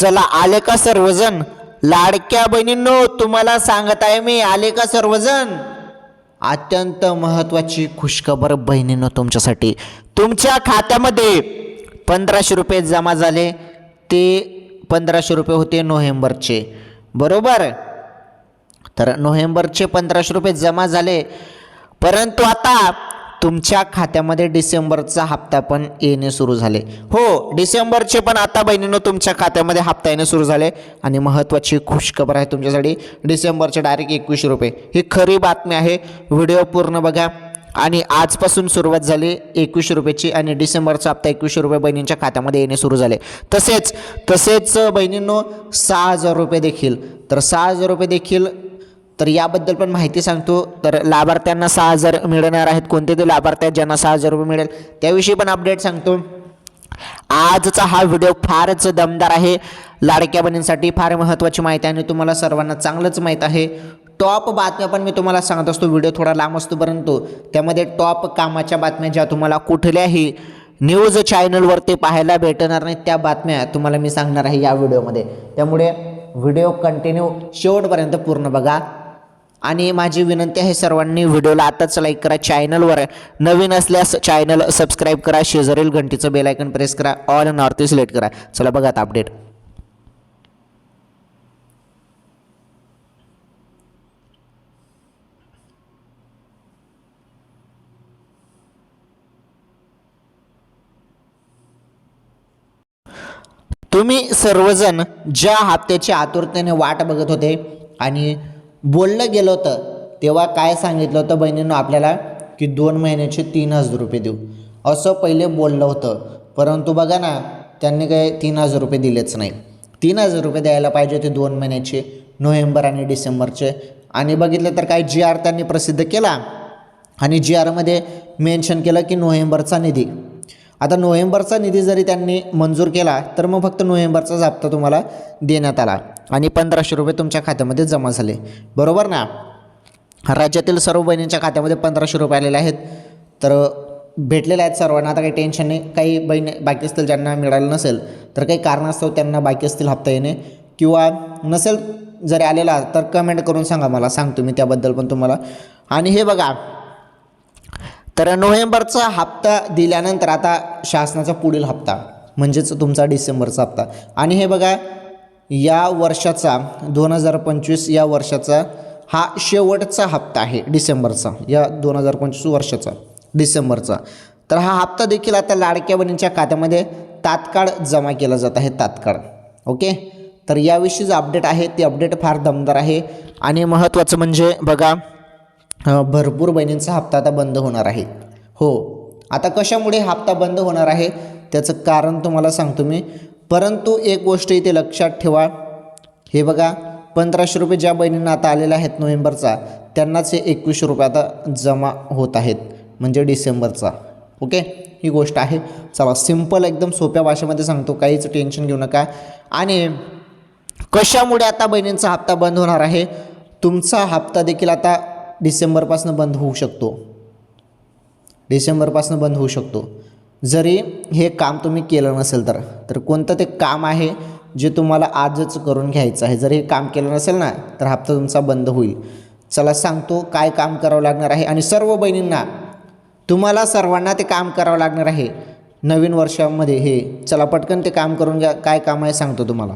चला आले का सर्वजण? लाडक्या बहिणींनो तुम्हाला सांगत आहे मी आले का सर्वजण? अत्यंत महत्वाची खुशखबर बहिणींनो तुमच्यासाठी. तुमच्या खात्यामध्ये पंधराशे रुपये जमा झाले. ते पंधराशे रुपये होते नोव्हेंबरचे. बरोबर? तर नोव्हेंबरचे पंधराशे रुपये जमा झाले. परंतु आता तुमच्या खात्यामध्ये डिसेंबरचा हप्ता पण येणे सुरू झाले. हो डिसेंबरचे पण आता बहिणीनं तुमच्या खात्यामध्ये हप्ता येणे सुरू झाले. आणि महत्त्वाची खुशखबर आहे तुमच्यासाठी. डिसेंबरचे डायरेक्ट एकवीसशे रुपये. ही खरी बातमी आहे. व्हिडिओ पूर्ण बघा. आणि आजपासून सुरुवात झाली एकवीसशे रुपयाची आणि डिसेंबरचा हप्ता एकवीसशे रुपये बहिणींच्या खात्यामध्ये येणे सुरू झाले. तसेच तसेच बहिणींनो सहा हजार रुपये देखील. तर सहा हजार रुपये देखील तर याबद्दल पण माहिती सांगतो. तर लाभार्थ्यांना सहा हजार मिळणार आहेत. कोणते ते लाभार्थी आहेत ज्यांना सहा हजार रुपये मिळेल त्याविषयी पण अपडेट सांगतो. आजचा हा व्हिडिओ फारच दमदार आहे. लाडक्या बहिणींसाठी फार महत्त्वाची माहिती आहे आणि तुम्हाला सर्वांना चांगलंच माहीत आहे. टॉप बातम्या पण मी तुम्हाला सांगत असतो. व्हिडिओ थोडा लांब असतो परंतु त्यामध्ये टॉप कामाच्या बातम्या ज्या तुम्हाला कुठल्याही न्यूज चॅनलवरती पाहायला भेटणार नाहीत त्या बातम्या तुम्हाला मी सांगणार आहे या व्हिडिओमध्ये त्यामुळे व्हिडिओ कंटिन्यू शेवटपर्यंत पूर्ण बघा. आणि माझी विनंती आहे सर्वांनी व्हिडिओला आताच लाईक करा. चॅनलवर नवीन असल्यास चॅनल सबस्क्राईब करा. शेजारील घंटीचं बेल आयकन प्रेस करा. ऑल नॉर्थ सिलेक्ट करा. चला बघा आता अपडेट तुम्ही सर्वजण ज्या हप्त्याची आतुरतेने वाट बघत होते आणि बोललं गेलं होतं तेव्हा काय सांगितलं होतं बहिणीनं आपल्याला? की दोन महिन्याचे तीन हजार रुपये देऊ. असं पहिले बोललं होतं. परंतु बघा ना त्यांनी काय तीन हजार रुपये दिलेच नाही. तीन हजार रुपये द्यायला पाहिजे होते दोन महिन्याचे नोव्हेंबर आणि डिसेंबरचे. आणि बघितलं तर काय जी आर त्यांनी प्रसिद्ध केला. आणि जी आरमध्ये मेन्शन केलं की नोव्हेंबरचा निधी. आता नोव्हेंबरचा निधी जरी त्यांनी मंजूर केला तर मग फक्त नोव्हेंबरचाच हप्ता तुम्हाला देण्यात आला. आणि पंधराशे रुपये तुमच्या खात्यामध्ये जमा झाले. बरोबर ना? राज्यातील सर्व बहिणींच्या खात्यामध्ये पंधराशे रुपये आलेले आहेत. तर भेटलेले आहेत सर्वांना. आता काही टेन्शन नाही. काही बहिणी बाकी असतील ज्यांना मिळालं नसेल तर काही कारणास्तव त्यांना बाकी असतील हप्ता येणे. किंवा नसेल जरी आलेला तर कमेंट करून सांगा मला. सांगतो मी त्याबद्दल पण तुम्हाला. आणि हे बघा तर नोव्हेंबरचा हप्ता दिल्यानंतर आता शासनाचा पुढील हप्ता म्हणजेच तुमचा डिसेंबरचा हप्ता. आणि हे बघा या वर्षाचा दोन हजार पंचवीस या वर्षाचा हा शेवटचा हप्ता आहे डिसेंबरचा या दोन हजार पंचवीस वर्षाचा डिसेंबरचा. तर हा हप्ता देखील आता लाडक्या बहिणींच्या खात्यामध्ये तात्काळ जमा केला जात आहे तात्काळ. ओके? तर याविषयी जे अपडेट आहे ते अपडेट फार दमदार आहे. आणि महत्त्वाचं म्हणजे बघा भरपूर बहिणींचा हप्ता आता बंद होणार आहे. हो आता कशामुळे हप्ता बंद होणार आहे? त्याचं कारण तुम्हाला सांगतो मी. परंतु एक गोष्ट इथे लक्षात ठेवा. हे बघा पंधराशे रुपये ज्या बहिणींना आता आलेल्या आहेत नोव्हेंबरचा त्यांनाच हे एकवीसशे रुपये आता जमा होत आहेत म्हणजे डिसेंबरचा. ओके? ही गोष्ट आहे. चला सिंपल एकदम सोप्या भाषेमध्ये सांगतो. काहीच टेन्शन घेऊ नका. आणि कशामुळे आता बहिणींचा हप्ता बंद होणार आहे? तुमचा हप्ता देखील आता डिसेंबरपासून बंद होऊ शकतो. डिसेंबरपासून बंद होऊ शकतो. जरी हे काम तुम्ही केलं नसेल तर तर कोणतं ते काम आहे जे तुम्हाला आजच करून घ्यायचं आहे? जर हे काम केलं नसेल ना तर हप्ता तुमचा बंद होईल. चला सांगतो काय काम करावं लागणार आहे आणि सर्व बहिणींना तुम्हाला सर्वांना ते काम करावं लागणार आहे. नवीन वर्षामध्ये हे चला पटकन ते काम करून घ्या. काय काम आहे सांगतो तुम्हाला.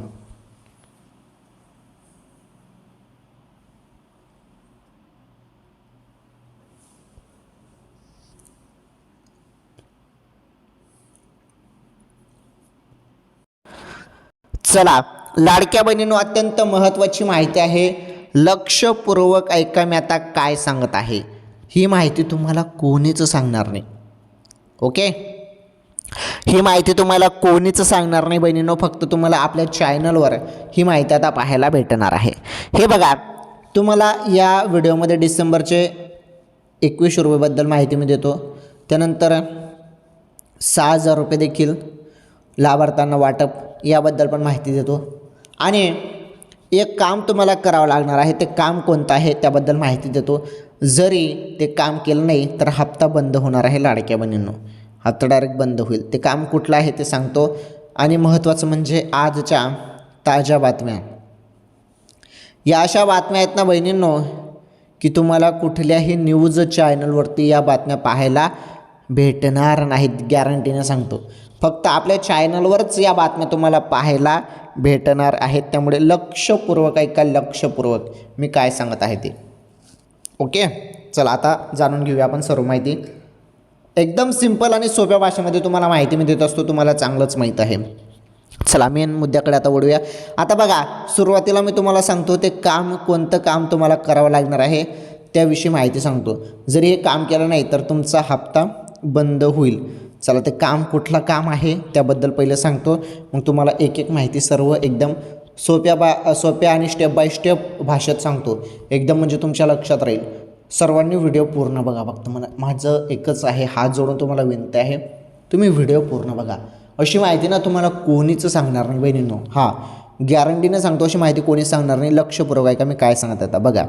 चला लाडक्या बहिणींनो अत्यंत महत्त्वाची माहिती आहे. लक्षपूर्वक ऐका मी आता काय सांगत आहे. ही माहिती तुम्हाला कोणीच सांगणार नाही. ओके? ही माहिती तुम्हाला कोणीच सांगणार नाही बहिणींनो फक्त तुम्हाला आपल्या चॅनलवर ही माहिती आता पाहायला भेटणार आहे. हे बघा तुम्हाला या व्हिडिओमध्ये डिसेंबरचे एकवीस रुपयेबद्दल माहिती मी देतो. त्यानंतर सहा हजार रुपये देखील लाभार्थ्यांना वाटप याबद्दल पण माहिती देतो. आणि एक काम तुम्हाला करावं लागणार आहे ते काम कोणतं आहे त्याबद्दल माहिती देतो. जरी ते काम केलं नाही तर हप्ता बंद होणार आहे लाडक्या बहिणींनो. हप्ता डायरेक्ट बंद होईल. ते काम कुठलं आहे ते सांगतो. आणि महत्त्वाचं म्हणजे आजच्या ताज्या बातम्या. या अशा बातम्या आहेत ना बहिणींनो की तुम्हाला कुठल्याही न्यूज चॅनलवरती या बातम्या पाहायला भेटणार नाहीत गॅरंटीने सांगतो. फक्त आपल्या चॅनलवरच या बातम्या तुम्हाला पाहायला भेटणार आहेत. त्यामुळे लक्षपूर्वक ऐका लक्षपूर्वक. मी काय सांगत आहे ते. ओके? चला आता जाणून घेऊया आपण सर्व माहिती. एकदम सिंपल आणि सोप्या भाषेमध्ये तुम्हाला माहिती मी देत असतो तुम्हाला चांगलंच माहीत आहे. चला मेन मुद्द्याकडे आता वळूया. आता बघा सुरुवातीला मी तुम्हाला सांगतो ते काम कोणतं काम तुम्हाला करावं लागणार आहे त्याविषयी माहिती सांगतो. जरी हे काम केलं नाही तर तुमचा हप्ता बंद होईल. चला ते काम कुठलं काम आहे त्याबद्दल पहिलं सांगतो. मग तुम्हाला एक एक माहिती सर्व एकदम सोप्या बा सोप्या आणि स्टेप बाय स्टेप भाषेत सांगतो. एकदम म्हणजे तुमच्या लक्षात राहील. सर्वांनी व्हिडिओ पूर्ण बघा. फक्त मला माझं एकच आहे हात जोडून तुम्हाला विनंती आहे तुम्ही व्हिडिओ पूर्ण बघा. अशी माहिती ना तुम्हाला कोणीच सांगणार नाही बहिणींनो. हां गॅरंटीनं सांगतो अशी माहिती कोणीच सांगणार नाही. लक्षपूर्वक आहे का? मी काय सांगत आता? बघा.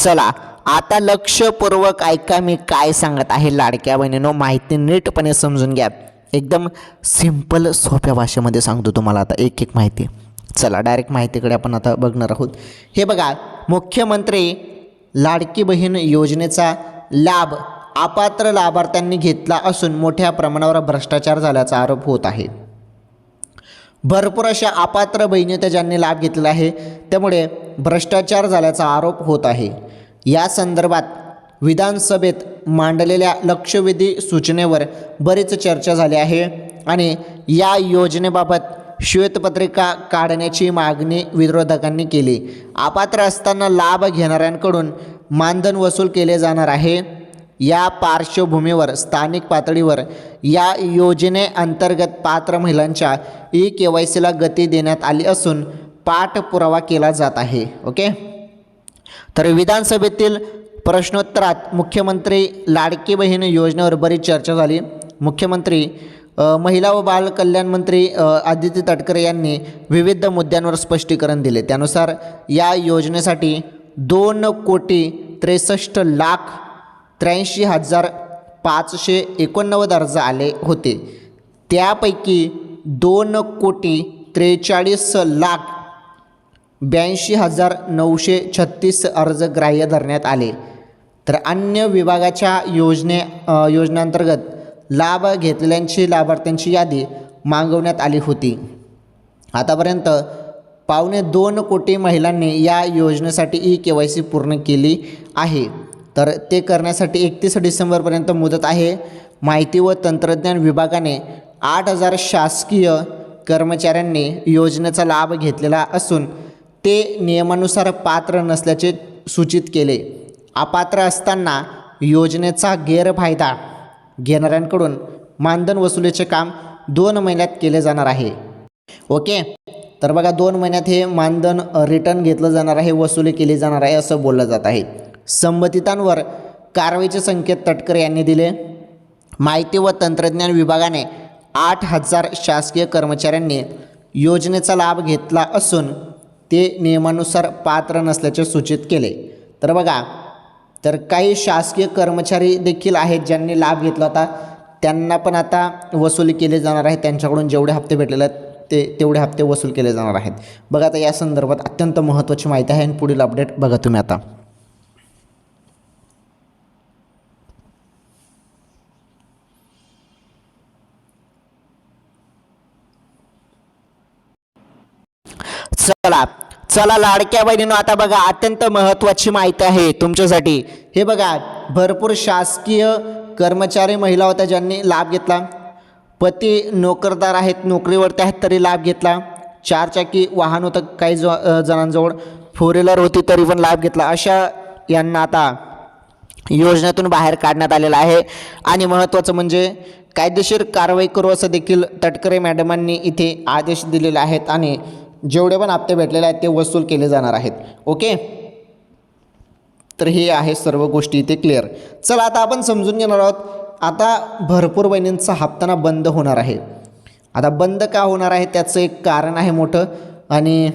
चला आता लक्षपूर्वक ऐका मी काय सांगत आहे लाडक्या बहिणीनो. माहिती नीटपणे समजून घ्या. एकदम सिंपल सोप्या भाषेमध्ये सांगतो तुम्हाला आता एक एक माहिती. चला डायरेक्ट माहितीकडे आपण आता बघणार आहोत. हे बघा मुख्यमंत्री लाडकी बहीण योजनेचा लाभ अपात्र लाभार्थ्यांनी घेतला असून मोठ्या प्रमाणावर भ्रष्टाचार झाल्याचा आरोप होत आहे. भरपूर अशा अपात्र बहिणी त्या ज्यांनी लाभ घेतलेला आहे. त्यामुळे भ्रष्टाचार झाल्याचा आरोप होत आहे. या संदर्भात विधानसभेत मांडलेल्या लक्षवेधी सूचनेवर बरीच चर्चा झाली आहे आणि या योजनेबाबत श्वेतपत्रिका काढण्याची मागणी विरोधकांनी केली. अपात्र असताना लाभ घेणाऱ्यांकडून मानधन वसूल केले जाणार आहे. या पार्श्वभूमीवर स्थानिक पातळीवर या योजनेअंतर्गत पात्र महिलांच्या ई के वाय सीला गती देण्यात आली असून पाठपुरावा केला जात आहे. ओके? तर विधानसभेतील प्रश्नोत्तरात मुख्यमंत्री लाडकी बहीण योजनेवर बरीच चर्चा झाली. मुख्यमंत्री महिला व बाल कल्याण मंत्री आदित्य आदिती तटकरे यांनी विविध मुद्द्यांवर स्पष्टीकरण दिले. त्यानुसार या योजनेसाठी दोन कोटी त्रेसष्ट लाख त्र्याऐंशी हजार पाचशे एकोणनव्वद अर्ज आले होते. त्यापैकी दोन कोटी त्रेचाळीस लाख ब्याऐंशी हजार नऊशे छत्तीस अर्ज ग्राह्य धरण्यात आले. तर अन्य विभागाच्या योजने अ, योजनेअंतर्गत लाभ घेतलेल्यांची लाभार्थ्यांची यादी मागवण्यात आली होती. आतापर्यंत पावणे दोन कोटी महिलांनी या योजनेसाठी ई के वाय सी पूर्ण केली आहे. तर ते करण्यासाठी एकतीस डिसेंबरपर्यंत मुदत आहे. माहिती व तंत्रज्ञान विभागाने आठ हजार शासकीय कर्मचाऱ्यांनी योजनेचा लाभ घेतलेला असून ते नियमानुसार पात्र नसल्याचे सूचित केले. अपात्र असताना योजनेचा गैरफायदा घेणाऱ्यांकडून मानधन वसुलीचे काम दोन महिन्यात केले जाणार आहे. ओके? तर बघा दोन महिन्यात हे मानधन रिटर्न घेतलं जाणार आहे वसुली केली जाणार आहे असं बोललं जात आहे. संबंधितांवर कारवाईचे संकेत तटकरे यांनी दिले. माहिती व तंत्रज्ञान विभागाने आठ हजार शासकीय कर्मचाऱ्यांनी योजनेचा लाभ घेतला असून ते नियमानुसार पात्र नसल्याचे सूचित केले. तर बघा तर काही शासकीय कर्मचारी देखील आहेत ज्यांनी लाभ घेतला होता. त्यांना पण आता वसुली केले जाणार आहे. त्यांच्याकडून जेवढे हप्ते भेटलेले आहेत ते तेवढे हप्ते वसूल केले जाणार आहेत. बघा आता या संदर्भात अत्यंत महत्त्वाची माहिती आहे आणि पुढील अपडेट बघा तुम्ही आता. चला. चला लाडक्या बहिणीनो आता बघा अत्यंत महत्त्वाची माहिती आहे तुमच्यासाठी. हे बघा भरपूर शासकीय कर्मचारी महिला होत्या ज्यांनी लाभ घेतला. पती नोकरदार आहेत नोकरीवरती आहेत तरी लाभ घेतला. चारचाकी वाहन होतं काही ज जणांजवळ. फोर व्हीलर होती तरी पण लाभ घेतला. अशा यांना आता योजनेतून बाहेर काढण्यात आलेला आहे. आणि महत्त्वाचं म्हणजे कायदेशीर कारवाई करू असं देखील तटकरे मॅडमांनी इथे आदेश दिलेले आहेत. आणि जेवढे पण हप्ते भेटलेले आहेत ते वसूल केले जाणार आहेत. ओके? तर हे आहे सर्व गोष्टी इथे क्लिअर चला आता आपण समजून घेणार आहोत आता भरपूर बहिणींचा हप्ताना बंद होणार आहे. आता बंद का होणार आहे त्याचं एक कारण आहे मोठं आणि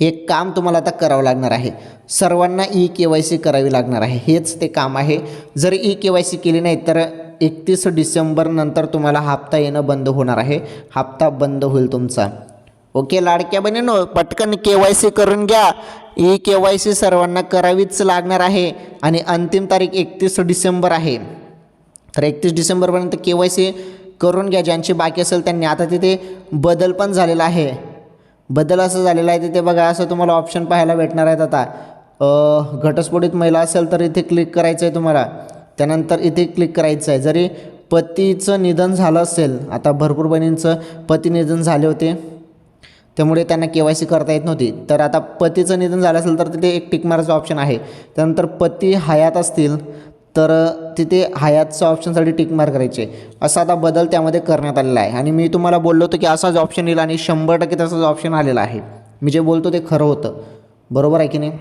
हे काम तुम्हाला आता करावं लागणार आहे. सर्वांना ई के वाय सी करावी लागणार आहे. हेच ते काम आहे. जर ई के वाय सी केली नाही तर एकतीस डिसेंबरनंतर तुम्हाला हप्ता येणं बंद होणार आहे. हप्ता बंद होईल तुमचा. ओके लाडक्या बहिणीनो पटकन के वाय सी करून घ्या. ई के वाय सी सर्वांना करावीच लागणार आहे आणि अंतिम तारीख एकतीस डिसेंबर आहे. तर एकतीस डिसेंबरपर्यंत के वाय सी करून घ्या. ज्यांची बाकी असेल त्यांनी आता तिथे बदल पण झालेला आहे. बदल असं झालेला आहे तिथे बघा असं तुम्हाला ऑप्शन पाहायला भेटणार आहेत आता. घटस्फोटीत महिला असेल तर इथे क्लिक करायचं आहे तुम्हाला. त्यानंतर इथे क्लिक करायचं आहे जरी पतीचं निधन झालं असेल आता भरपूर बहिणींचं पती निधन झाले होते. त्यामुळे त्यांना के वाय सी करता येत नव्हती. तर आता पतीचं निधन झालं असेल तर तिथे एक टिक मारायचं ऑप्शन आहे. त्यानंतर पती हयात असतील तर तिथे हयातचं ऑप्शनसाठी टिक मार करायचे. असा आता बदल त्यामध्ये करण्यात आलेला आहे. आणि मी तुम्हाला बोललो होतो की असाच ऑप्शन येईल आणि शंभर टक्के तसाच ऑप्शन आलेला आहे. मी जे बोलतो ते खरं होतं. बरोबर आहे की नाही?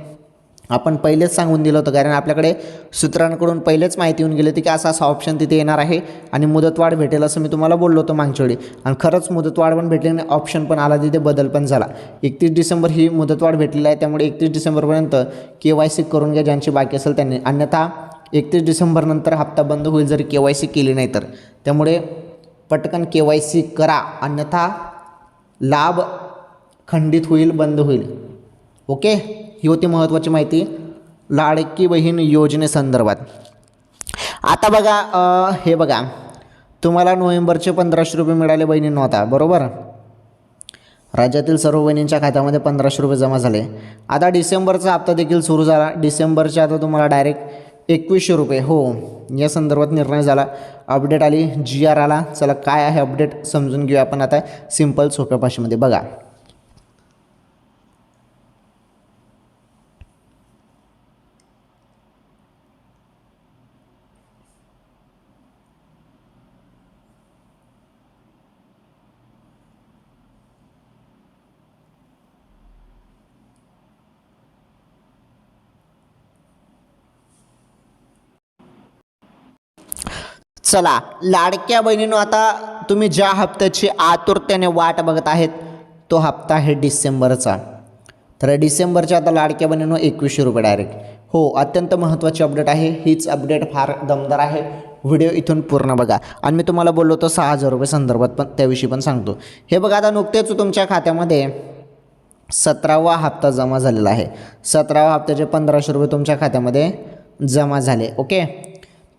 आपण पहिलेच सांगून दिलं होतं कारण आपल्याकडे सूत्रांकडून पहिलेच माहिती येऊन गेली होती की असा असा ऑप्शन तिथे येणार आहे आणि मुदतवाढ भेटेल असं मी तुम्हाला बोललो होतो मागच्या वेळी. आणि खरंच मुदतवाढ पण भेटली आणि ऑप्शन पण आला तिथे बदल पण झाला. एकतीस डिसेंबर ही मुदतवाढ भेटलेली आहे त्यामुळे एकतीस डिसेंबरपर्यंत के वाय सी करून घ्या ज्यांची बाकी असेल त्यांनी. अन्यथा एकतीस डिसेंबरनंतर हप्ता बंद होईल जर के वाय सी केली नाही तर. त्यामुळे पटकन के वाय सी करा अन्यथा लाभ खंडित होईल बंद होईल. ओके? ही होती महत्त्वाची माहिती. लाडकी बहीण योजनेसंदर्भात आता बघा हे बघा. तुम्हाला नोव्हेंबरचे पंधराशे रुपये मिळाले बहिणींनो आता बरोबर? राज्यातील सर्व बहिणींच्या खात्यामध्ये पंधराशे रुपये जमा झाले. आता डिसेंबरचा हप्ता देखील सुरू झाला. डिसेंबरच्या आता तुम्हाला डायरेक्ट एकवीसशे रुपये हो. या संदर्भात निर्णय झाला. अपडेट आली जी आर आला. चला काय आहे अपडेट समजून घेऊया आपण आता. सिंपल सोप्या भाषेमध्ये. बघा. चला लाडक्या बहिणीनो आता तुम्ही ज्या हप्त्याची आतुरतेने वाट बघत आहेत तो हप्ता आहे डिसेंबरचा. तर डिसेंबरच्या आता लाडक्या बहिणीनो एकवीसशे रुपये डायरेक्ट हो अत्यंत महत्त्वाची अपडेट आहे. हीच अपडेट फार दमदार आहे. व्हिडिओ इथून पूर्ण बघा. आणि मी तुम्हाला बोललो होतो सहा हजार रुपये संदर्भात पण त्याविषयी पण सांगतो. हे बघा आता नुकतेच तुमच्या खात्यामध्ये सतरावा हप्ता जमा झालेला आहे. सतरावा हप्त्याचे पंधराशे रुपये तुमच्या खात्यामध्ये जमा झाले ओके?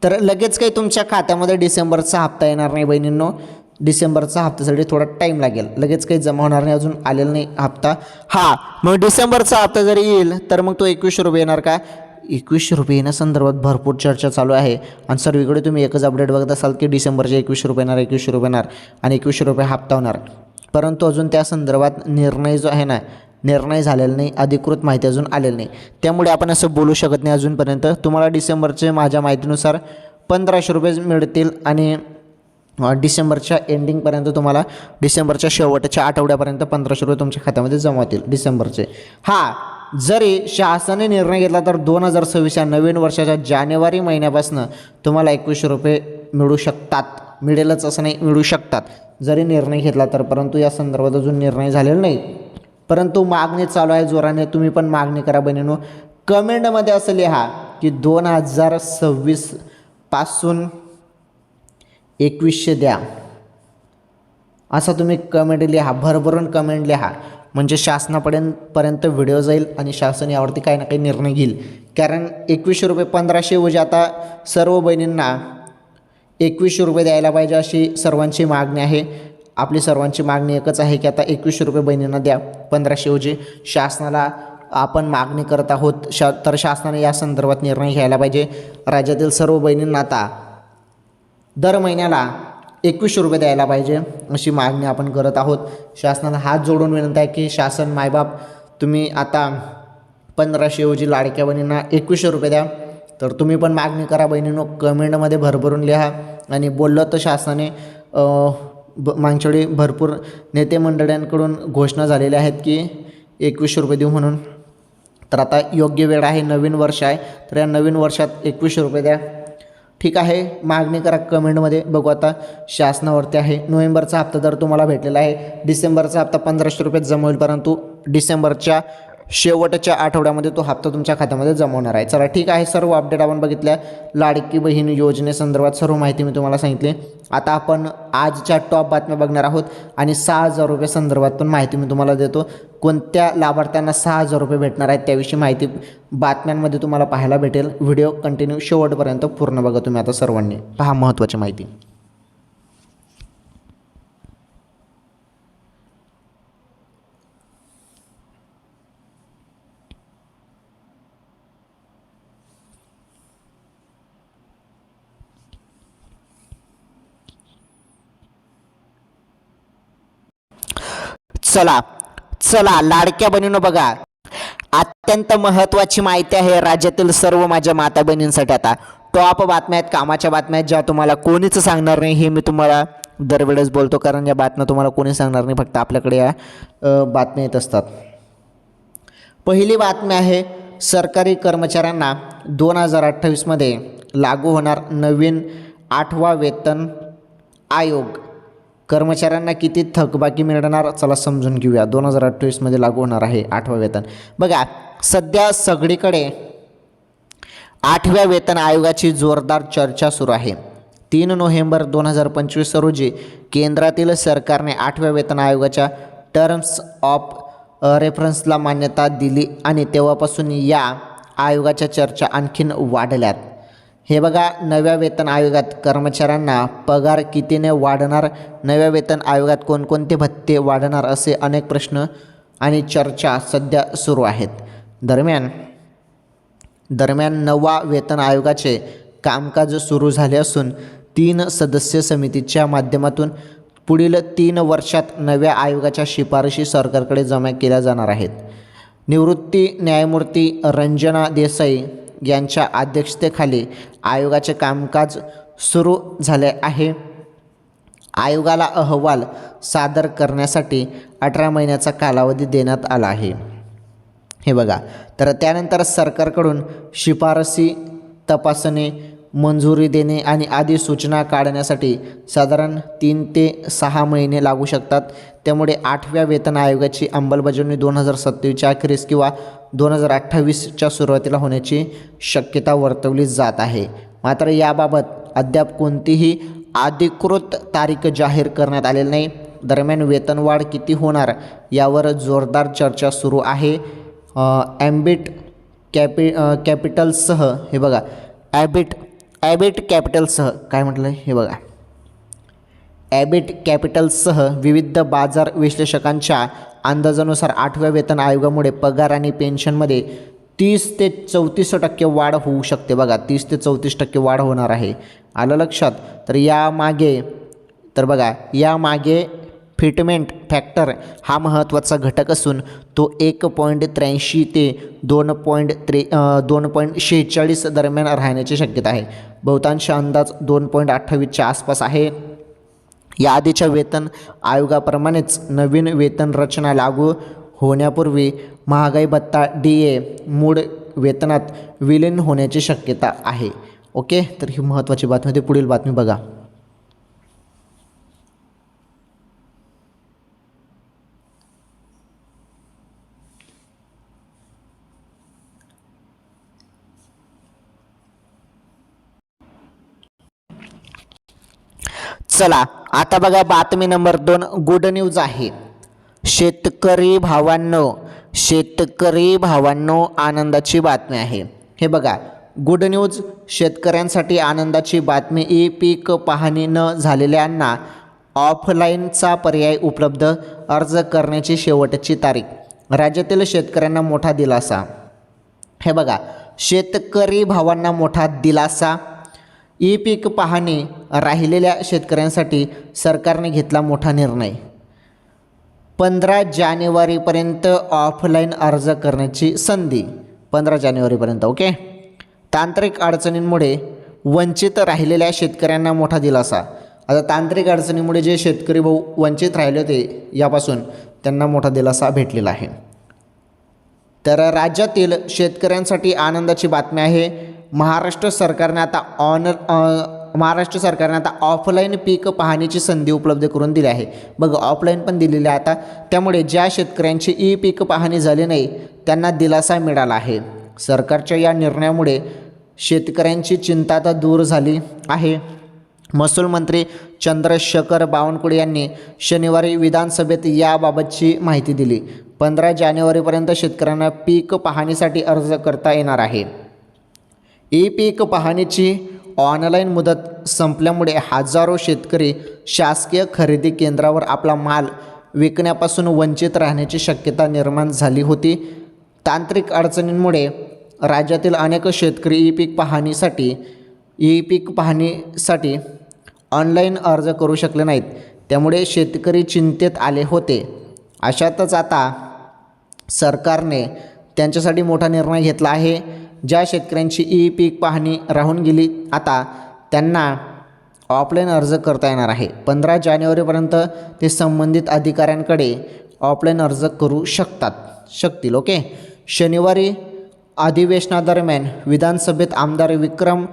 तर लगेच काही तुमच्या खात्यामध्ये डिसेंबरचा हप्ता येणार नाही बहिणींनो. डिसेंबरचा हप्त्यासाठी थोडा टाईम लागेल. लगेच काही जमा होणार नाही अजून आलेला नाही हप्ता. हा मग डिसेंबरचा हप्ता जरी येईल तर मग तो एकवीसशे रुपये येणार का? एकवीसशे रुपये येण्यासंदर्भात भरपूर चर्चा चालू आहे. आणि सर्वीकडे तुम्ही एकच अपडेट बघत असाल की डिसेंबरचे एकवीसशे रुपये येणार एकवीसशे रुपये येणार आणि एकवीसशे रुपये हप्ता होणार. परंतु अजून त्या संदर्भात निर्णय जो आहे ना निर्णय झालेला नाही अधिकृत माहिती अजून आलेली नाही. त्यामुळे आपण असं बोलू शकत नाही अजूनपर्यंत. तुम्हाला डिसेंबरचे माझ्या माहितीनुसार पंधराशे रुपये मिळतील आणि डिसेंबरच्या एंडिंगपर्यंत तुम्हाला डिसेंबरच्या शेवटच्या आठवड्यापर्यंत पंधराशे रुपये तुमच्या खात्यामध्ये जमा होतील डिसेंबरचे. हां जरी शासनाने निर्णय घेतला तर दोन हजार सव्वीस या नवीन वर्षाच्या जानेवारी महिन्यापासून तुम्हाला एकवीसशे रुपये मिळू शकतात. मिळेलच असं नाही मिळू शकतात. जरी निर्णय घेतला तर परंतु या संदर्भात अजून निर्णय झालेला नाही. परंतु मागणी चालू आहे जोराने तुम्ही पण मागणी करा बहिणीनो. कमेंटमध्ये असं लिहा की दोन हजार सव्वीसपासून एकवीसशे द्या. असं तुम्ही कमेंट लिहा भरभरून कमेंट लिहा. म्हणजे शासनापर्यंत पर्यंत व्हिडिओ जाईल आणि शासन यावरती काही ना काही निर्णय घेईल. कारण एकवीसशे रुपये पंधराशे वजे आता सर्व बहिणींना एकवीसशे रुपये द्यायला पाहिजे अशी सर्वांची मागणी आहे. आपली सर्वांची मागणी एकच आहे की आता एकवीसशे रुपये बहिणींना द्या पंधराशेऐवजी शासनाला आपण मागणी करत आहोत शा तर शासनाने या संदर्भात निर्णय घ्यायला पाहिजे. राज्यातील सर्व बहिणींना आता दर महिन्याला एकवीसशे रुपये द्यायला पाहिजे अशी मागणी आपण करत आहोत. शासनाला हात जोडून विनंती आहे की शासन मायबाप तुम्ही आता पंधराशेऐवजी लाडक्या बहिणींना एकवीसशे रुपये द्या. तर तुम्ही पण मागणी करा बहिणींनो कमेंटमध्ये भरभरून लिहा. आणि बोललं तर शासनाने ब मागच्यावेळी भरपूर नेतेमंडळ्यांकडून घोषणा झालेल्या आहेत की एकवीसशे रुपये देऊ म्हणून. तर आता योग्य वेळ आहे नवीन वर्ष आहे. तर या नवीन वर्षात एकवीसशे रुपये द्या. ठीक आहे मागणी करा कमेंटमध्ये. बघू आता शासनावरती आहे. नोव्हेंबरचा हप्ता तर तुम्हाला भेटलेला आहे. डिसेंबरचा हप्ता पंधराशे रुपये जमा होईल परंतु डिसेंबरच्या शेवटच्या आठवड्यामध्ये तो हप्ता तुमच्या खात्यामध्ये जमा होणार आहे. चला ठीक आहे. सर्व अपडेट आपण बघितल्या. लाडकी बहीण योजनेसंदर्भात सर्व माहिती मी तुम्हाला सांगितली. आता आपण आजच्या टॉप बातम्या बघणार आहोत आणि सहा हजार रुपये संदर्भात पण माहिती मी तुम्हाला देतो. कोणत्या लाभार्थ्यांना सहा हजार रुपये भेटणार आहेत त्याविषयी माहिती बातम्यांमध्ये तुम्हाला पाहायला भेटेल. व्हिडिओ कंटिन्यू शेवटपर्यंत पूर्ण बघा तुम्ही आता सर्वांनी. पहा महत्त्वाची माहिती. चला चला लाडक्या बहिणीनं बघा. अत्यंत महत्त्वाची माहिती आहे राज्यातील सर्व माझ्या माता बहिणींसाठी आता. टॉप बातम्या आहेत कामाच्या बातम्या आहेत ज्या तुम्हाला कोणीच सांगणार नाही हे मी तुम्हाला दरवेळेस बोलतो कारण या बातम्या तुम्हाला कोणी सांगणार नाही फक्त आपल्याकडे या बातम्या येत असतात. पहिली बातमी आहे सरकारी कर्मचाऱ्यांना दोन हजार अठ्ठावीसमध्ये लागू होणार नवीन आठवा वेतन आयोग. कर्मचाऱ्यांना किती थकबाकी मिळणार चला समजून घेऊया. दोन हजार अठ्ठावीसमध्ये लागू होणार आहे आठवा वेतन. बघा सध्या सगळीकडे आठव्या वेतन आयोगाची जोरदार चर्चा सुरू आहे. तीन नोव्हेंबर दोन हजार पंचवीस रोजी केंद्रातील सरकारने आठव्या वेतन आयोगाच्या टर्म्स ऑफ रेफरन्सला मान्यता दिली आणि तेव्हापासून या आयोगाच्या चर्चा आणखीन वाढल्यात. हे बघा नव्या वेतन आयोगात कर्मचाऱ्यांना पगार कितीने वाढणार? नव्या वेतन आयोगात कोणकोणते भत्ते वाढणार असे अनेक प्रश्न आणि चर्चा सध्या सुरू आहेत. दरम्यान दरम्यान नवा वेतन आयोगाचे कामकाज सुरू झाले असून तीन सदस्य समितीच्या माध्यमातून पुढील तीन वर्षात नव्या आयोगाच्या शिफारशी सरकारकडे जमा केल्या जाणार आहेत. निवृत्ती न्यायमूर्ती रंजना देसाई यांच्या अध्यक्षतेखाली आयोगाचे कामकाज सुरू झाले आहे. आयोगाला अहवाल सादर करण्यासाठी अठरा महिन्याचा कालावधी देण्यात आला आहे. हे बघा तर त्यानंतर सरकारकडून शिफारसी तपासणे मंजुरी देणे आणि आदी सूचना काढण्यासाठी साधारण तीन ते सहा महिने लागू शकतात. त्यामुळे आठव्या वेतन आयोगाची अंमलबजावणी दोन हजार सत्तेवीसच्या अखेरीस किंवा दोन हजार अठ्ठावीसच्या सुरुवातीला होण्याची शक्यता वर्तवली जात आहे. मात्र याबाबत अद्याप कोणतीही अधिकृत तारीख जाहीर करण्यात आलेली नाही. दरम्यान वेतनवाढ किती होणार यावर जोरदार चर्चा सुरू आहे. ॲम्बिट कॅपि कॅपिटलसह हे बघा. ॲबिट ॲबिट कॅपिटलसह काय म्हटलं? हे बघा. ॲबिट कॅपिटलसह विविध बाजार विश्लेषकांच्या अंदाजानुसार आठव्या वेतन आयोगामुळे पगार आणि पेन्शनमध्ये तीस ते चौतीस टक्के वाढ होऊ शकते. बघा तीस ते चौतीस टक्के वाढ होणार आहे. आलं लक्षात? तर यामागे तर बघा यामागे फिटमेंट फॅक्टर हा महत्त्वाचा घटक असून तो एक पॉईंट त्र्याऐंशी ते दोन पॉईंट त्रे दोन पॉईंट शेहेचाळीस दरम्यान राहण्याची शक्यता आहे. बहुतांश अंदाज दोन पॉईंट अठ्ठावीसच्या आसपास आहे. याआधीच्या वेतन आयोगाप्रमाणेच नवीन वेतन रचना लागू होण्यापूर्वी महागाई भत्ता डी ए मूळ वेतनात विलीन होण्याची शक्यता आहे. ओके? तर ही महत्त्वाची बातमी होती. पुढील बातमी बघा. चला आता बघा बातमी नंबर दोन. गुड न्यूज आहे. शेतकरी भावांनो शेतकरी भावांनो आनंदाची बातमी आहे. हे बघा गुड न्यूज शेतकऱ्यांसाठी आनंदाची बातमी. ई पीक पाहणी न झालेल्यांना ऑफलाईनचा पर्याय उपलब्ध अर्ज करण्याची शेवटची तारीख. राज्यातील शेतकऱ्यांना मोठा दिलासा. हे बघा शेतकरी भावांना मोठा दिलासा. ई पीक पाहणी राहिलेल्या शेतकऱ्यांसाठी सरकारने घेतला मोठा निर्णय. पंधरा जानेवारीपर्यंत ऑफलाईन अर्ज करण्याची संधी. पंधरा जानेवारीपर्यंत ओके? तांत्रिक अडचणींमुळे वंचित राहिलेल्या शेतकऱ्यांना मोठा दिलासा. आता तांत्रिक अडचणीमुळे जे शेतकरी भाऊ वंचित राहिले होते यापासून त्यांना मोठा दिलासा भेटलेला आहे. तर राज्यातील शेतकऱ्यांसाठी आनंदाची बातमी आहे. महाराष्ट्र सरकारने आता ऑनर महाराष्ट्र सरकारने आता ऑफलाईन पीक पाहण्याची संधी उपलब्ध करून दिली आहे. बघा ऑफलाईन पण दिलेली आहे आता. त्यामुळे ज्या शेतकऱ्यांची ई पीक पाहणी झाली नाही त्यांना दिलासा मिळाला आहे. सरकारच्या या निर्णयामुळे शेतकऱ्यांची चिंता आता दूर झाली आहे. महसूल मंत्री चंद्रशेखर बावनकुळे यांनी शनिवारी विधानसभेत याबाबतची माहिती दिली. पंधरा जानेवारीपर्यंत शेतकऱ्यांना पीक पाहणीसाठी अर्ज करता येणार आहे. ई पीक पाहणीची ऑनलाईन मुदत संपल्यामुळे हजारो शेतकरी शासकीय खरेदी केंद्रावर आपला माल विकण्यापासून वंचित राहण्याची शक्यता निर्माण झाली होती. तांत्रिक अडचणींमुळे राज्यातील अनेक शेतकरी ई पीक पाहणीसाठी ई पीक पाहणीसाठी ऑनलाईन अर्ज करू शकले नाहीत. त्यामुळे शेतकरी चिंतेत आले होते. अशातच आता सरकारने त्यांच्यासाठी मोठा निर्णय घेतला आहे. ज्या शेतकऱ्यांची ई पीक पाहणी राहून गेली आता त्यांना ऑफलाईन अर्ज करता येणार आहे. पंधरा जानेवारीपर्यंत ते संबंधित अधिकाऱ्यांकडे ऑफलाईन अर्ज करू शकतात शकतील ओके? शनिवारी अधिवेशनादरम्यान विधानसभेत आमदार विक्रम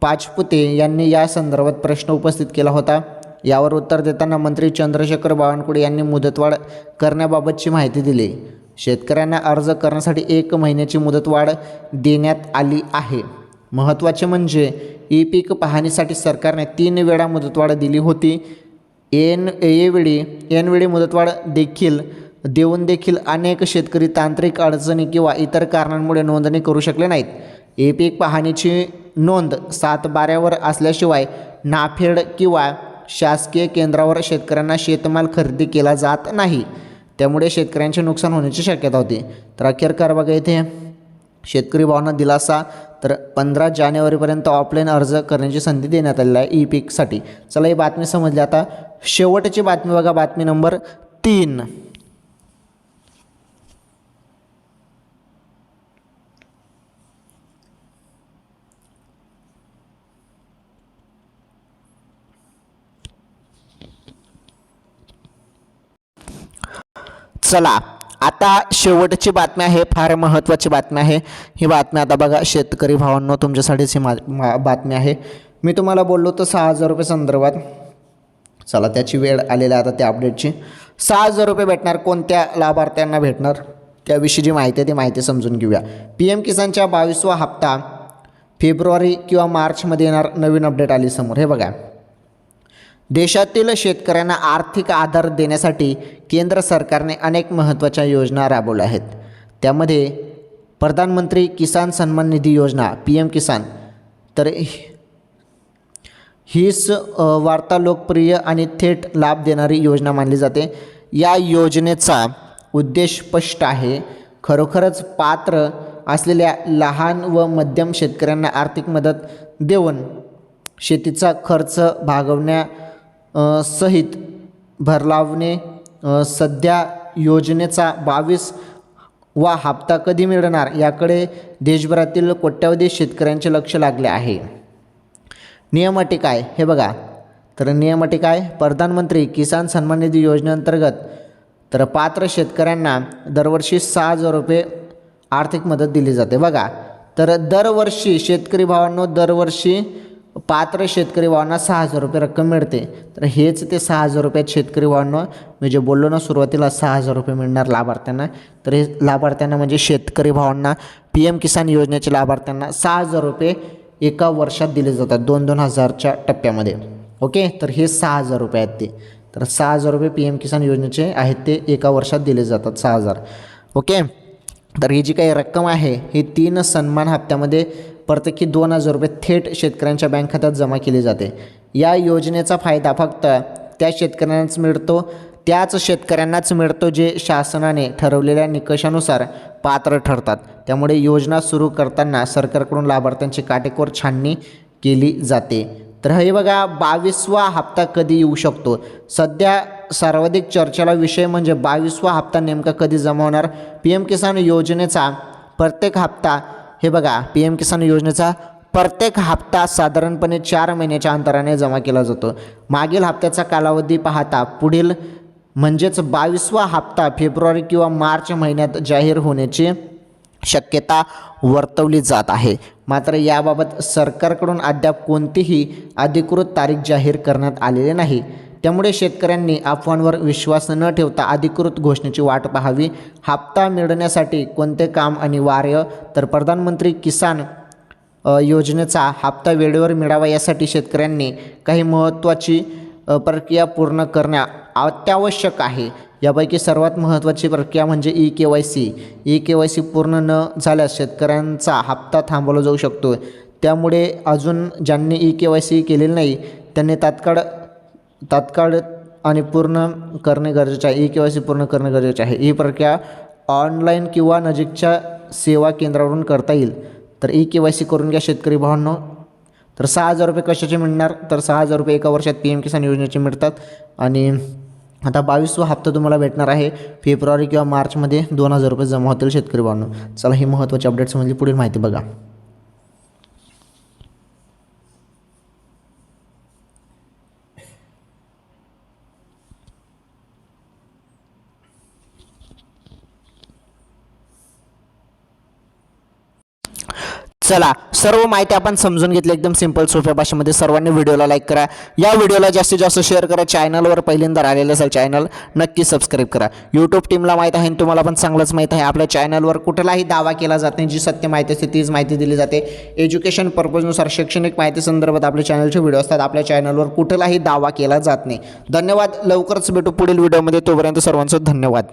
पाचपुते यांनी या संदर्भात प्रश्न उपस्थित केला होता. यावर उत्तर देताना मंत्री चंद्रशेखर बावनकुळे यांनी मुदतवाढ करण्याबाबतची माहिती दिली. शेतकऱ्यांना अर्ज करण्यासाठी एक महिन्याची मुदतवाढ देण्यात आली आहे. महत्त्वाचे म्हणजे ई पीक पाहणीसाठी सरकारने तीन वेळा मुदतवाढ दिली होती. एन एवेळी एनवेळी मुदतवाढ देखील देऊन देखील अनेक शेतकरी तांत्रिक अडचणी किंवा इतर कारणांमुळे नोंदणी करू शकले नाहीत. ई पीक पाहणीची नोंद सात बाऱ्यावर असल्याशिवाय नाफेड किंवा शासकीय केंद्रावर शेतकऱ्यांना शेतमाल खरेदी केला जात नाही. त्यामुळे शेतकऱ्यांचे नुकसान होण्याची शक्यता होती. तर अखेर बघा येथे शेतकरी भावना दिलासा. तर पंधरा जानेवारीपर्यंत ऑफलाईन अर्ज करण्याची संधी देण्यात आलेली आहे ई पीकसाठी चला ही बातमी समजली. आता शेवटची बातमी बघा. बातमी नंबर तीन. चला आता शेवटची बातमी आहे फार महत्त्वाची बातमी आहे. ही बातमी आता बघा शेतकरी भावांनो तुमच्यासाठीच ही मा मा- बातमी आहे. मी तुम्हाला बोललो तर सहा हजार रुपये संदर्भात. चला त्याची वेळ आलेली आहे आता त्या अपडेटची सहा हजार रुपये भेटणार कोणत्या लाभार्थ्यांना भेटणार? त्याविषयी जी माहिती आहे ती माहिती समजून घेऊया. पी एम किसानच्या बावीसवा हप्ता फेब्रुवारी किंवा मार्चमध्ये येणार नवीन अपडेट आली समोर. हे बघा. देशातील शेतकऱ्यांना आर्थिक आधार देण्यासाठी केंद्र सरकारने अनेक महत्त्वाच्या योजना राबवल्या आहेत. त्यामध्ये प्रधानमंत्री किसान सन्मान निधी योजना पी एम किसान. तर हीच वार्ता लोकप्रिय आणि थेट लाभ देणारी योजना मानली जाते. या योजनेचा उद्देश स्पष्ट आहे. खरोखरच पात्र असलेल्या लहान व मध्यम शेतकऱ्यांना आर्थिक मदत देऊन शेतीचा खर्च भागवण्या सहित भरलावणे लावणे सध्या योजनेचा बावीस वा हप्ता कधी मिळणार याकडे देशभरातील कोट्यावधी शेतकऱ्यांचे लक्ष लागले आहे. नियम अटी काय? हे बघा. तर नियम अटी काय? प्रधानमंत्री किसान सन्मान निधी योजनेअंतर्गत तर पात्र शेतकऱ्यांना दरवर्षी सहा हजार रुपये आर्थिक मदत दिली जाते. बघा. तर दरवर्षी शेतकरी भावांनो दरवर्षी पात्र शेतकरी भावांना सहा हजार रुपये रक्कम मिळते. तर हेच ते सहा हजार रुपयात शेतकरी भावांना मी जे बोललो ना सुरुवातीला सहा हजार रुपये मिळणार लाभार्थ्यांना. तर हे लाभार्थ्यांना म्हणजे शेतकरी भावांना पी एम किसान योजनेचे लाभार्थ्यांना सहा हजार रुपये एका वर्षात दिले जातात दोन दोन हजारच्या टप्प्यामध्ये. ओके? तर हे सहा हजार रुपये आहेत ते. तर सहा हजार रुपये पी एम किसान योजनेचे आहेत ते एका वर्षात दिले जातात सहा हजार. ओके? तर ही जी काही रक्कम आहे ही तीन सन्मान हप्त्यामध्ये प्रत्येकी दोन हजार रुपये थेट शेतकऱ्यांच्या बँक खात्यात जमा केली जाते. या योजनेचा फायदा फक्त त्या शेतकऱ्यांनाच मिळतो त्याच शेतकऱ्यांनाच मिळतो जे शासनाने ठरवलेल्या निकषानुसार पात्र ठरतात. त्यामुळे योजना सुरू करताना सरकारकडून लाभार्थ्यांची काटेकोर छाननी केली जाते. तर हे बघा बावीसवा हप्ता कधी येऊ शकतो? सध्या सर्वाधिक चर्चेला विषय म्हणजे बावीसवा हप्ता नेमका कधी जमा होणार पी एम किसान योजनेचा प्रत्येक हप्ता हे बघा पी एम किसान योजनेचा प्रत्येक हप्ता साधारणपणे चार महिन्याच्या अंतराने जमा केला जातो. मागील हप्त्याचा कालावधी पाहता पुढील म्हणजेच बावीसवा हप्ता फेब्रुवारी किंवा मार्च महिन्यात जाहीर होण्याची शक्यता वर्तवली जात आहे. मात्र याबाबत सरकारकडून अद्याप कोणतीही अधिकृत तारीख जाहीर करण्यात आलेली नाही. त्यामुळे शेतकऱ्यांनी अफवांवर विश्वास न ठेवता अधिकृत घोषणेची वाट पाहावी हप्ता मिळण्यासाठी कोणते काम अनिवार्य? तर प्रधानमंत्री किसान योजनेचा हप्ता वेळेवर मिळावा यासाठी शेतकऱ्यांनी काही महत्त्वाची प्रक्रिया पूर्ण करणे अत्यावश्यक आहे. यापैकी सर्वात महत्त्वाची प्रक्रिया म्हणजे E K Y C. E K Y C पूर्ण न झाल्यास शेतकऱ्यांचा हप्ता थांबवला जाऊ शकतो. त्यामुळे अजून ज्यांनी ई के वाय सी केलेली नाही त्यांनी तात्काळ तात्काळ आणि पूर्ण करणे गरजेचे आहे. ई के वाय सी पूर्ण करणे गरजेचे आहे. ही प्रक्रिया ऑनलाईन किंवा नजीकच्या सेवा केंद्रावरून करता येईल. तर ई के वाय सी करून घ्या शेतकरी भावांनो. तर सहा हजार रुपये कशाचे मिळणार? तर सहा हजार रुपये एका वर्षात पी एम किसान योजनेचे मिळतात. आणि आता बावीसवा हप्ता तुम्हाला भेटणार आहे. फेब्रुवारी किंवा मार्चमध्ये दोन हजार रुपये जमा होतील शेतकरी भावांनो. चला ही महत्त्वाची अपडेट समजली पुढील माहिती बघा. चला सर्व माहिती आपण समजून घेतली एकदम सिंपल सोप्या भाषेमध्ये सर्वांनी व्हिडिओला लाईक करा. या व्हिडिओला जास्तीत जास्त शेअर करा. चॅनलवर पहिल्यांदा राहिलेलं असेल चॅनल नक्की सबस्क्राईब करा. यूट्यूब टीमला माहीत आहे आणि तुम्हाला पण चांगलंच माहीत आहे. आपल्या चॅनलवर कुठलाही दावा केला जात नाही. जी सत्य माहिती असते तीच माहिती दिली जाते. एज्युकेशन पर्पजनुसार शैक्षणिक माहिती संदर्भात आपल्या चॅनलचे व्हिडिओ असतात. आपल्या चॅनलवर कुठलाही दावा केला जात नाही. धन्यवाद. लवकरच भेटू पुढील व्हिडिओमध्ये तोपर्यंत सर्वांचं धन्यवाद.